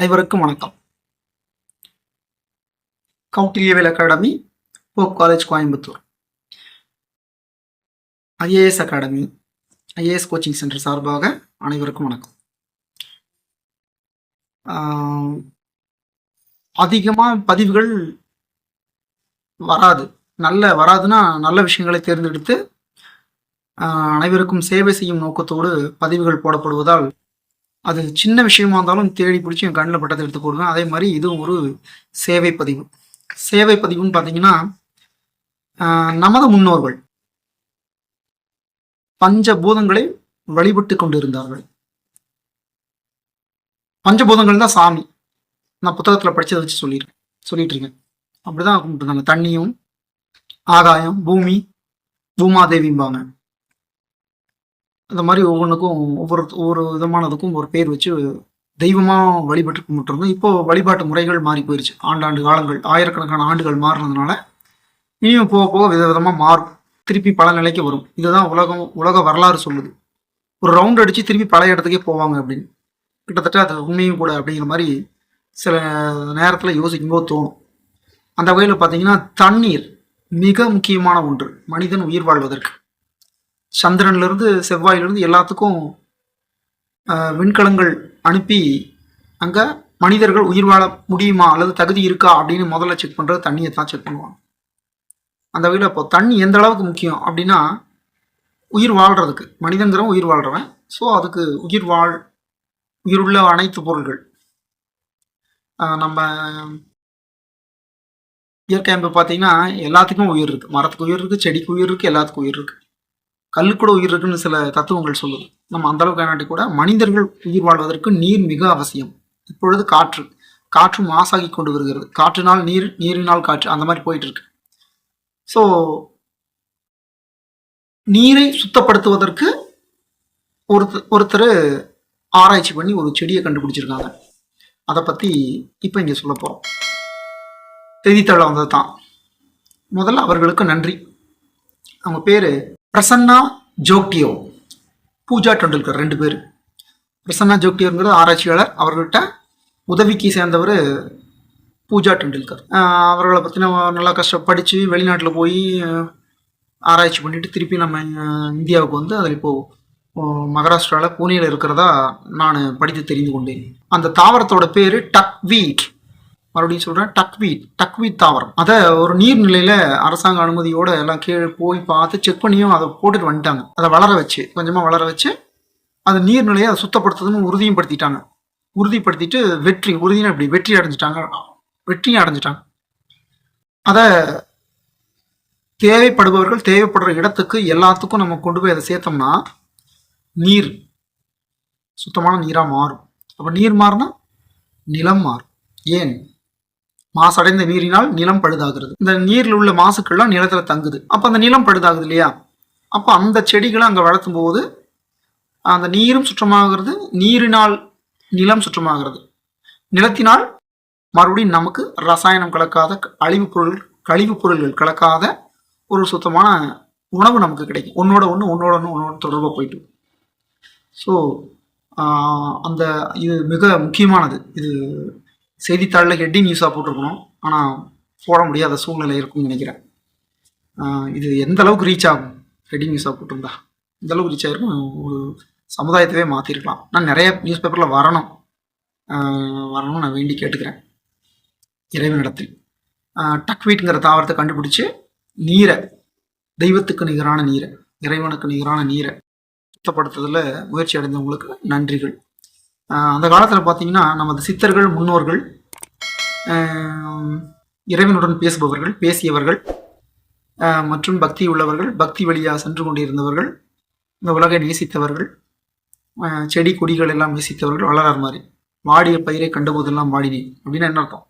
அனைவருக்கும் வணக்கம். கௌட்டில்யவேல் அகாடமி போக் college Coimbatore IAS academy IAS coaching centre சார்பாக அனைவருக்கும் வணக்கம். அதிகமாக பதிவுகள் வராது. நல்ல வராதுன்னா நல்ல விஷயங்களை தேர்ந்தெடுத்து அனைவருக்கும் சேவை செய்யும் நோக்கத்தோடு பதிவுகள் போடப்படுவதால் அது சின்ன விஷயமா இருந்தாலும் தேடி பிடிச்சி என் கண்ணில் பட்டத்தை எடுத்து போடுவேன் அதே மாதிரி இதுவும் ஒரு சேவை பதிவு. சேவை பதிவுன்னு பார்த்தீங்கன்னா நமது முன்னோர்கள் பஞ்சபூதங்களை வழிபட்டு கொண்டிருந்தார்கள். பஞ்சபூதங்கள் தான் சாமி. நான் புத்தகத்தில் படித்ததை வச்சு சொல்லியிருக்கேன் சொல்லிட்டு இருக்கேன் அப்படிதான் கும்பிட்டுருந்தாங்க. தண்ணியும் ஆகாயம் பூமி பூமாதேவிம்பாங்க. அந்த மாதிரி ஒவ்வொன்றுக்கும் ஒவ்வொரு ஒவ்வொரு விதமானதுக்கும் ஒரு பேர் வச்சு தெய்வமாக வழிபட்டு கும்பிட்டுருந்தோம் இப்போ வழிபாட்டு முறைகள் மாறி போயிருச்சு. ஆண்டாண்டு காலங்கள் ஆயிரக்கணக்கான ஆண்டுகள் மாறினதுனால இனியும் போக போக விதவிதமாக மாறும். திருப்பி பல நிலைக்கு வரும். இதுதான் உலகம் உலக வரலாறு சொல்லுது. ஒரு ரவுண்ட் அடித்து திருப்பி பழைய இடத்துக்கே போவாங்க அப்படின்னு. கிட்டத்தட்ட அது உண்மையும் கூட அப்படிங்கிற மாதிரி சில நேரத்தில் யோசிக்கும்போது தோணும். அந்த வகையில் பார்த்தீங்கன்னா தண்ணீர் மிக முக்கியமான ஒன்று. மனிதன் உயிர் வாழ்வதற்கு. சந்திரன்லேருந்து செவ்வாயிலிருந்து எல்லாத்துக்கும் விண்கலங்கள் அனுப்பி அங்கே மனிதர்கள் உயிர் வாழ முடியுமா? அல்லது தகுதி இருக்கா? அப்படின்னு முதல்ல செக் பண்ணுறது தண்ணியை தான் செக் பண்ணுவாங்க. அந்த வகையில் இப்போ தண்ணி எந்த அளவுக்கு முக்கியம் அப்படின்னா உயிர் வாழ்கிறதுக்கு மனிதங்கிறவன் உயிர் வாழ்கிறவன் ஸோ அதுக்கு உயிர் வாழ் உயிருள்ள அனைத்து பொருள்கள். நம்ம இயற்கை அமைப்பு பார்த்தீங்கன்னா எல்லாத்துக்கும் உயிர் இருக்குது மரத்துக்கு உயிர் இருக்குது செடிக்கு உயிர் இருக்குது எல்லாத்துக்கும் உயிர் இருக்குது கல்லு கூட உயிர் இருக்குன்னு சில தத்துவங்கள் சொல்லுது. நம்ம அந்த அளவுக்கு காட்டி கூட மனிதர்கள் உயிர் வாழ்வதற்கு நீர் மிக அவசியம். இப்பொழுது காற்று. காற்று மாசாகி கொண்டு வருகிறது. காற்றினால் நீர் நீரினால் காற்று. அந்த மாதிரி போயிட்டு இருக்கு ஸோ நீரை சுத்தப்படுத்துவதற்கு ஒருத்தர் ஒருத்தர் ஆராய்ச்சி பண்ணி ஒரு செடியை கண்டுபிடிச்சிருக்காங்க. அதை பற்றி இப்போ இங்கே சொல்ல போகிறோம் செய்தித்தாளில் வந்தது தான் முதல்ல அவர்களுக்கு நன்றி. அவங்க பேர் பிரசன்னா ஜோக்டியோ. பூஜா டெண்டுல்கர் ரெண்டு பேர். பிரசன்னா ஜோக்டியோங்கிறது ஆராய்ச்சியாளர். அவர்கள்ட்ட உதவிக்கு சேர்ந்தவர் பூஜா டெண்டுல்கர். அவர்களை அவர்களை பற்றின நல்லா கஷ்டம் படித்து வெளிநாட்டில் போய் ஆராய்ச்சி பண்ணிட்டு திருப்பி நம்ம இந்தியாவுக்கு வந்து அதில் இப்போது மகாராஷ்டிராவில் பூனேயில் இருக்கிறதா நான் படித்து தெரிந்து கொண்டேன். அந்த தாவரத்தோட பேர் டக்வீட். மறுபடியும் சொல்கிறேன் டக்வீட் டக்வீட் தாவரம். அதை ஒரு நீர்நிலையில் அரசாங்க அனுமதியோடு எல்லாம் கீழே போய் பார்த்து செக் பண்ணியும் அதை போட்டுட்டு வந்துட்டாங்க. அதை வளர வச்சு கொஞ்சமாக வளர வச்சு அந்த நீர்நிலையை அதை சுத்தப்படுத்துறதுன்னு உறுதியும் படுத்திட்டாங்க. உறுதிப்படுத்திட்டு வெற்றி உறுதினா இப்படி வெற்றி அடைஞ்சிட்டாங்க. வெற்றியும் அடைஞ்சிட்டாங்க. அதை தேவைப்படுபவர்கள் தேவைப்படுற இடத்துக்கு எல்லாத்துக்கும் நம்ம கொண்டு போய் அதை சேர்த்தோம்னா நீர் சுத்தமான நீராக மாறும். அப்போ நீர் மாறினா நிலம் மாறும். ஏன்? மாசடைந்த நீரினால் நிலம் பழுதாகிறது. இந்த நீரில் உள்ள மாசுக்கள்லாம் நிலத்துல தங்குது. அப்போ அந்த நிலம் பழுதாகுது இல்லையா? அப்போ அந்த செடிகளை அங்கே வளர்த்தும் போது அந்த நீரும் சுற்றமாகிறது நீரினால் நிலம் சுற்றமாகிறது. நிலத்தினால் மறுபடியும் நமக்கு ரசாயனம் கலக்காத அழிவு பொருள் கழிவுப் பொருள்கள் கலக்காத ஒரு சுத்தமான உணவு நமக்கு கிடைக்கும். ஒன்றோட ஒன்று ஒன்றோட ஒன்று ஒன்னோட தொடர்பாக போயிட்டு. ஸோ அந்த இது மிக முக்கியமானது. இது செய்தித்தாளில் ஹெட்டிங் நியூஸாக போட்டிருக்கணும். ஆனால் போட முடியாத சூழ்நிலை இருக்கும்னு நினைக்கிறேன். இது எந்த அளவுக்கு ரீச் ஆகும்? ஹெட்டிங் நியூஸாக போட்டிருந்தா. எந்த அளவுக்கு ரீச் ஆகிருக்கும் ஒரு சமுதாயத்தவே மாற்றிருக்கலாம் நான் நிறைய நியூஸ் பேப்பரில் வரணும் வரணும்னு நான் வேண்டி கேட்டுக்கிறேன். இறைவனிடத்தில். டக்வீட்டுங்கிற தாவரத்தை கண்டுபிடிச்சு நீரை தெய்வத்துக்கு நிகரான நீரை இறைவனுக்கு நிகரான நீரை சுத்தப்படுத்துறதுல முயற்சி அடைந்தவங்களுக்கு நன்றிகள். அந்த காலத்தில் பார்த்தீங்கன்னா நமது சித்தர்கள் முன்னோர்கள் இறைவனுடன் பேசுபவர்கள் பேசியவர்கள் மற்றும் பக்தி உள்ளவர்கள் பக்தி வழியாக சென்று கொண்டிருந்தவர்கள் இந்த உலகை நேசித்தவர்கள் செடி கொடிகள் எல்லாம் நேசித்தவர்கள் வளரார் மாதிரி. வாடிய பயிரை கண்டபோதெல்லாம் வாடினேன் அப்படின்னு என்ன அர்த்தம்?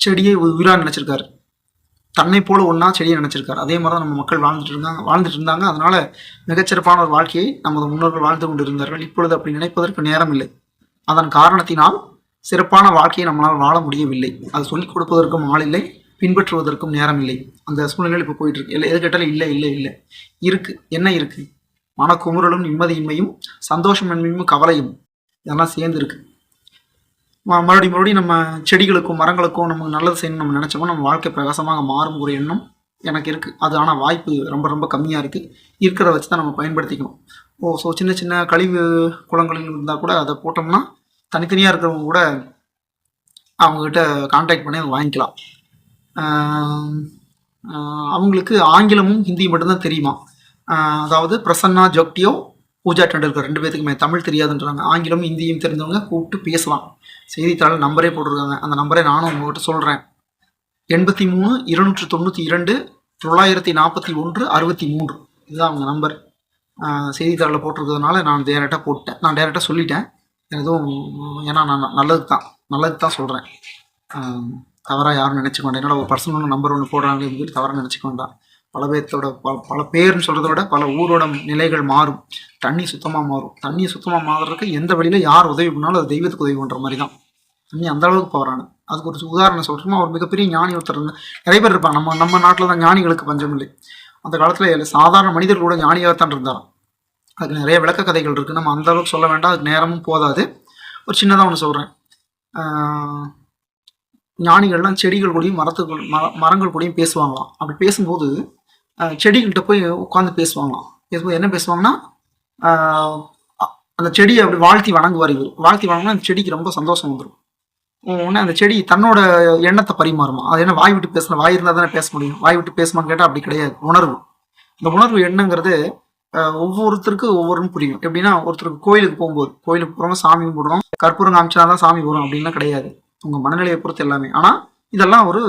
செடியை உயிரா நினைச்சிருக்காரு. தன்னை போல ஒன்றா செடியை நினச்சிருக்காரு. அதே மாதிரி தான் நம்ம மக்கள் வாழ்ந்துட்டு இருந்தாங்க வாழ்ந்துட்டு இருந்தாங்க. அதனால மிகச்சிறப்பான ஒரு வாழ்க்கையை நமது முன்னோர்கள் வாழ்ந்து கொண்டு இருந்தார்கள் இப்பொழுது அப்படி நினைப்பதற்கு நேரம் இல்லை. அதன் காரணத்தினால் சிறப்பான வாழ்க்கையை நம்மளால் வாழ முடியவில்லை. அது சொல்லிக் கொடுப்பதற்கும் ஆள் இல்லை பின்பற்றுவதற்கும் நேரம் இல்லை. அந்த சூழ்நிலையில் இப்போ போயிட்டு இருக்கு. இல்லை எது கேட்டாலும் இல்லை இல்லை இல்லை. இருக்கு. என்ன இருக்கு? மனக்குமுறலும் நிம்மதியின்மையும் சந்தோஷமின்மையும் கவலையும் இதெல்லாம் சேர்ந்து இருக்கு. மறுபடியும் மறுபடியும் நம்ம செடிகளுக்கும் மரங்களுக்கும் நமக்கு நல்லது செய்யணும் நம்ம நினச்சோம்னா நம்ம வாழ்க்கை பிரகாசமாக மாறும் ஒரு எண்ணம் எனக்கு இருக்குது அது ஆனால் வாய்ப்பு ரொம்ப ரொம்ப கம்மியாக இருக்குது இருக்கிறத வச்சு தான் நம்ம பயன்படுத்திக்கணும். ஓ ஸோ சின்ன சின்ன கழிவு குளங்களில் இருந்தால் கூட அதை போட்டோம்னா தனித்தனியாக இருக்கிறவங்க கூட அவங்கக்கிட்ட காண்டாக்ட் பண்ணி வாங்கிக்கலாம். அவங்களுக்கு ஆங்கிலமும் ஹிந்தியும் மட்டும்தான் தெரியுமா? அதாவது பிரசன்னா ஜோக்டியோ பூஜா டெண்டுல்கர் ரெண்டு பேத்துக்குமே தமிழ் தெரியாதுன்றாங்க. ஆங்கிலம் ஹிந்தியும் தெரிஞ்சவங்க கூப்பிட்டு பேசலாம். செய்தித்தாள் நம்பரே போட்டிருக்காங்க. அந்த நம்பரை நானும் உங்கள்கிட்ட சொல்கிறேன் எண்பத்தி மூணு இருநூற்று தொண்ணூற்றி இரண்டு தொள்ளாயிரத்தி நாற்பத்தி ஒன்று அறுபத்தி மூன்று. இதுதான் அவங்க நம்பர். செய்தித்தாளில் போட்டிருக்கிறதுனால நான் டேரெக்டாக போட்டேன். நான் டேரெக்டாக சொல்லிட்டேன். எதுவும் ஏன்னா நான் நல்லதுக்கு தான். நல்லதுக்கு தான் சொல்கிறேன் தவறாக யாரும் நினச்சிக்க வேண்டாம். என்னோட ஒரு பர்சனல் நம்பர் ஒன்று போடுறாங்க தவறாக நினச்சிக்க வேண்டாம். பல பேர்த்தோட பல பல பேர்னு சொல்கிறத விட பல ஊரோட நிலைகள் மாறும். தண்ணி சுத்தமாக மாறும். தண்ணி சுத்தமாக மாறுறதுக்கு எந்த வழியில் யார் உதவி பண்ணாலும் அது தெய்வத்துக்கு உதவி பண்ணுற மாதிரி தான் தண்ணி அந்த அளவுக்கு பவரானது அதுக்கு ஒரு உதாரணம் சொல்கிறோமா ஒரு மிகப்பெரிய ஞானி ஒருத்தர் நிறைய பேர் இருப்பாங்க. நம்ம நம்ம நாட்டில் தான் ஞானிகளுக்கு பஞ்சம் இல்லை. அந்த காலத்தில் சாதாரண மனிதர்கள் கூட ஞானியாகத்தான் இருந்தார் அதுக்கு நிறைய விளக்க கதைகள் இருக்குது நம்ம அந்த அளவுக்கு சொல்ல வேண்டாம். அதுக்கு நேரமும் போதாது. ஒரு சின்னதாக ஒன்று சொல்கிறேன் ஞானிகள்லாம் செடிகள் கூடயும் மரத்துக்கு மர மரங்கள் கூடயும் பேசுவாங்களாம். அப்படி பேசும்போது செடிகள்கிட்ட போய் உட்காந்து பேசுவாங்களாம். பேசும்போது என்ன பேசுவாங்கன்னா அந்த செடியை அப்படி வாழ்த்தி வணங்குவார் இவர். வாழ்த்தி வணங்கினா அந்த செடிக்கு ரொம்ப சந்தோஷம் வந்துடும் உடனே அந்த செடி தன்னோட எண்ணத்தை பரிமாறுமா அது என்ன வாய் விட்டு பேசணும் வாய் இருந்தால் தானே பேச முடியும். வாய் விட்டு பேசுமான்னு கேட்டால் அப்படி கிடையாது. உணர்வு. இந்த உணர்வு என்னங்கிறது ஒவ்வொருத்தருக்கும் ஒவ்வொருத்தருக்கு ஒவ்வொருன்னு புரியும். எப்படின்னா ஒருத்தருக்கு கோயிலுக்கு போகும்போது கோயிலுக்கு போகிறோம் சாமி கும்பிடுறோம் கற்பூரம் காமிச்சா தான் சாமி வரும் அப்படின்லாம் கிடையாது. உங்கள் மனநிலையை பொறுத்து எல்லாமே. ஆனால் இதெல்லாம் ஒரு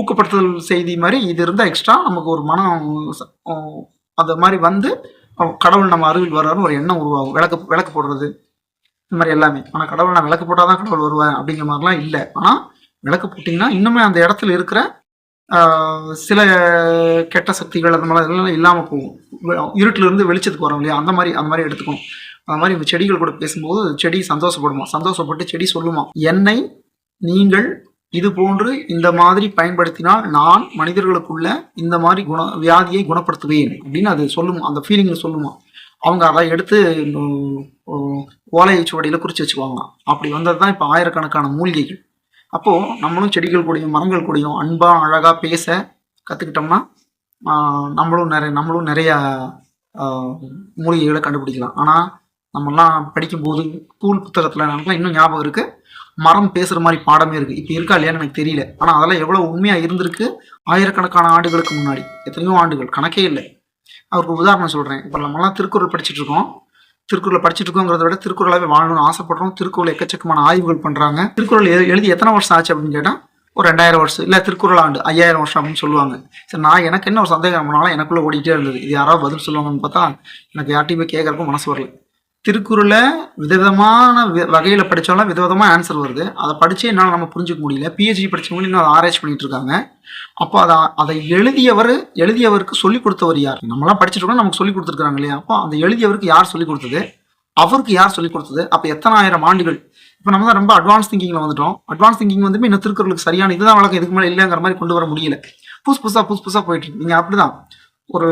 ஊக்கப்படுத்துதல் செய்தி மாதிரி இது இருந்தால் எக்ஸ்ட்ரா நமக்கு ஒரு மனம் ச- அந்த மாதிரி வந்து கடவுள் நம்ம அருகில் வர்றாருன்னு ஒரு எண்ணம் உருவாகும். விளக்கு விளக்கு போடுறது. இந்த மாதிரி எல்லாமே. ஆனால் கடவுள் நான் விளக்கு போட்டால் தான் கடவுள் வருவேன் அப்படிங்கிற மாதிரிலாம் இல்லை. ஆனால் விளக்கு போட்டிங்கன்னா இன்னுமே அந்த இடத்துல இருக்கிற சில கெட்ட சக்திகள் அந்த மாதிரி இதெல்லாம் இல்லாமல் போகும். இருட்டிலிருந்து இருந்து வெளிச்சத்துக்கு வரோம் இல்லையா? அந்த மாதிரி அந்த மாதிரி எடுத்துக்கணும். அந்த மாதிரி இந்த செடிகள் கூட பேசும்போது செடி சந்தோஷப்படுமா? சந்தோஷப்பட்டு செடி சொல்லுமா? என்னை நீங்கள் இது போன்று இந்த மாதிரி பயன்படுத்தினால் நான் மனிதர்களுக்குள்ள இந்த மாதிரி குண வியாதியை குணப்படுத்துவேன் அப்படின்னு அது சொல்லுமா அந்த ஃபீலிங்கில் சொல்லுமா. அவங்க அதை எடுத்து ஓலை சுவடியில் குறித்து வச்சுக்குவாங்களாம். அப்படி வந்தது தான் இப்போ ஆயிரக்கணக்கான மூலிகைகள். அப்போது நம்மளும் செடிகள் கூடயும் மரங்கள் கூடயும் அன்பாக அழகாக பேச கற்றுக்கிட்டோம்னா நம்மளும் நிறைய நம்மளும் நிறையா மூலிகைகளை கண்டுபிடிக்கலாம். ஆனால் நம்மலாம் படிக்கும்போது ஸ்கூல் புத்தகத்தில் நமக்குலாம் இன்னும் ஞாபகம் இருக்குது மரம் பேசுகிற மாதிரி பாடமே இருக்குது இப்போ இருக்கா இல்லையான்னு எனக்கு தெரியல. ஆனால் அதெல்லாம் எவ்வளோ உண்மையாக இருந்திருக்கு ஆயிரக்கணக்கான ஆண்டுகளுக்கு முன்னாடி. எத்தனையோ ஆண்டுகள். கணக்கே இல்லை. அவருக்கு உதாரணம் சொல்கிறேன் இப்போ நம்மலாம் திருக்குறள் படிச்சுட்டு இருக்கோம். திருக்குறளை படிச்சுட்டு இருக்கோங்கிறத விட திருக்குறளாவே வாழணும்னு ஆசைப்படுறோம். திருக்குறள் எக்கச்சக்கமான ஆய்வுகள் பண்ணுறாங்க திருக்குறள் எழு- எழுதி எத்தனை வருஷம் ஆச்சு அப்படின்னு கேட்டால் ஒரு ரெண்டாயிரம் வருஷம். இல்லை திருக்குறள் ஆண்டு ஐயாயிரம் வருஷம் அப்படின்னு சொல்லுவாங்க. சரி நான் எனக்கு என்ன ஒரு சந்தேகம் பண்ணாலும் எனக்குள்ளே ஓடிட்டே இருந்தது. இது யாராவது பதில் சொல்லுவாங்கன்னு பார்த்தா எனக்கு யார்ட்டையுமே போய் மனசு வரல. திருக்குறளை விதவிதமான வகையில் படித்தாலும் விதவிதமாக ஆன்சர் வருது. அதை படித்து என்னால் நம்ம புரிஞ்சுக்க முடியல. பிஹெச்டி படிச்சவங்க இன்னும் அதை ஆராய்ச்சி பண்ணிட்டு இருக்காங்க. அப்போ அதை அதை எழுதியவர் எழுதியவருக்கு சொல்லிக் கொடுத்தவர் யார்? நம்மளாம் படிச்சுட்டு நமக்கு சொல்லிக் கொடுத்துருக்காங்க இல்லையா? அப்போ அந்த எழுதியவருக்கு யார் சொல்லிக் கொடுத்தது? அவருக்கு யார் சொல்லிக் கொடுத்தது? அப்போ எத்தனை ஆயிரம் ஆண்டுகள்? இப்போ நம்ம தான் ரொம்ப அட்வான்ஸ் திங்கிங்கில் வந்துட்டோம். அட்வான்ஸ் திங்கிங் வந்து இன்னும் திருக்குறளுக்கு சரியான இதுதான் வழக்கம். இதுக்கு மேலே இல்லைங்கிற மாதிரி கொண்டு வர முடியல. புதுசு புதுசாக புதுசு புதுசாக போயிட்டு நீங்கள் அப்படிதான். ஒரு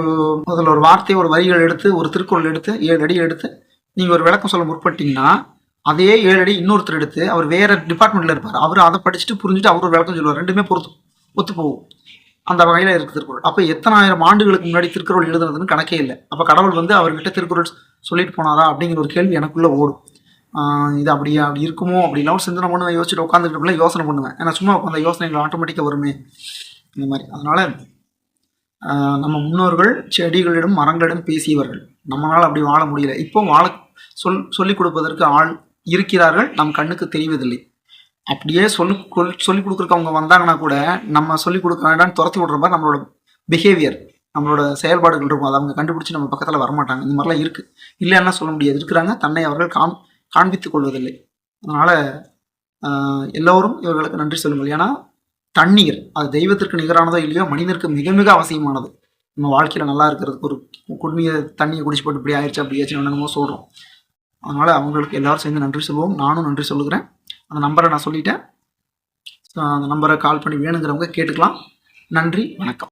அதில் ஒரு வார்த்தை ஒரு வரிகள் எடுத்து ஒரு திருக்குறள் எடுத்து ஏழு அடி எடுத்து நீங்கள் ஒரு விளக்கம் சொல்ல முற்பட்டீங்கன்னா அதே ஏழு அடி இன்னொருத்தர் எடுத்து அவர் வேறு டிபார்ட்மெண்ட்டில் இருப்பார். அவர் அதை படிச்சுட்டு புரிஞ்சுட்டு அவர் ஒரு விளக்கம் சொல்லுவார். ரெண்டுமே பொறுத்து ஒத்து போகும். அந்த வகையில் இருக்குது திருக்குறள். அப்போ எத்தனாயிரம் ஆண்டுகளுக்கு முன்னாடி திருக்குறள் எழுதுனதுன்னு கணக்கே இல்லை. அப்போ கடவுள் வந்து அவர்கிட்ட திருக்குறள் சொல்லிட்டு போனாரா அப்படிங்கிற ஒரு கேள்வி எனக்குள்ளே ஓடும். இது அப்படியா அப்படி இருக்குமோ? அப்படிலாம் ஒரு சிந்தனை பண்ணுவேன் யோசிச்சுட்டு உட்காந்துக்கிட்டு யோசனை பண்ணுவேன். ஏன்னா சும்மா அந்த யோசனைகள் ஆட்டோமேட்டிக்காக வருமே. இந்த மாதிரி. அதனால நம்ம முன்னோர்கள் செடிகளிடம் மரங்களிடம் பேசியவர்கள். நம்மளால் அப்படி வாழ முடியல. இப்போ வாழ சொல் சொல்லிக் கொடுப்பதற்கு ஆள் இருக்கிறார்கள். நம் கண்ணுக்கு தெரிவதில்லை. அப்படியே சொல்லி கொல் சொல்லிக் கொடுக்குறக்கு அவங்க வந்தாங்கன்னா கூட நம்ம சொல்லிக் கொடுக்க வேண்டாம்னு துரத்தி விடுற மாதிரி நம்மளோட பிஹேவியர் நம்மளோட செயல்பாடுகள் இருக்கும். அதை அவங்க கண்டுபிடிச்சி நம்ம பக்கத்தில் வரமாட்டாங்க. இந்த மாதிரிலாம் இருக்குது இல்லைன்னா சொல்ல முடியாது. இருக்கிறாங்க. தன்னை அவர்கள் காம் காண்பித்துக் கொள்வதில்லை. அதனால் எல்லோரும் இவர்களுக்கு நன்றி சொல்லுங்கள். ஏன்னா தண்ணீர் அது தெய்வத்திற்கு நிகரானதோ இல்லையோ மனிதனுக்கு மிக மிக அவசியமானது. நம்ம வாழ்க்கையில் நல்லா இருக்கிறதுக்கு ஒரு குடிமைய தண்ணியை குடிச்சு போட்டு இப்படி ஆயிடுச்சு அப்படி ஆயிடுச்சு என்னமோ சொல்கிறோம் அதனால் அவங்களுக்கு எல்லோரும் சேர்ந்து நன்றி சொல்லுவோம். நானும் நன்றி சொல்லுகிறேன். அந்த நம்பரை நான் சொல்லிட்டேன். அந்த நம்பரை கால் பண்ணி வேணுங்கிறவங்க கேட்டுக்கலாம். நன்றி வணக்கம்.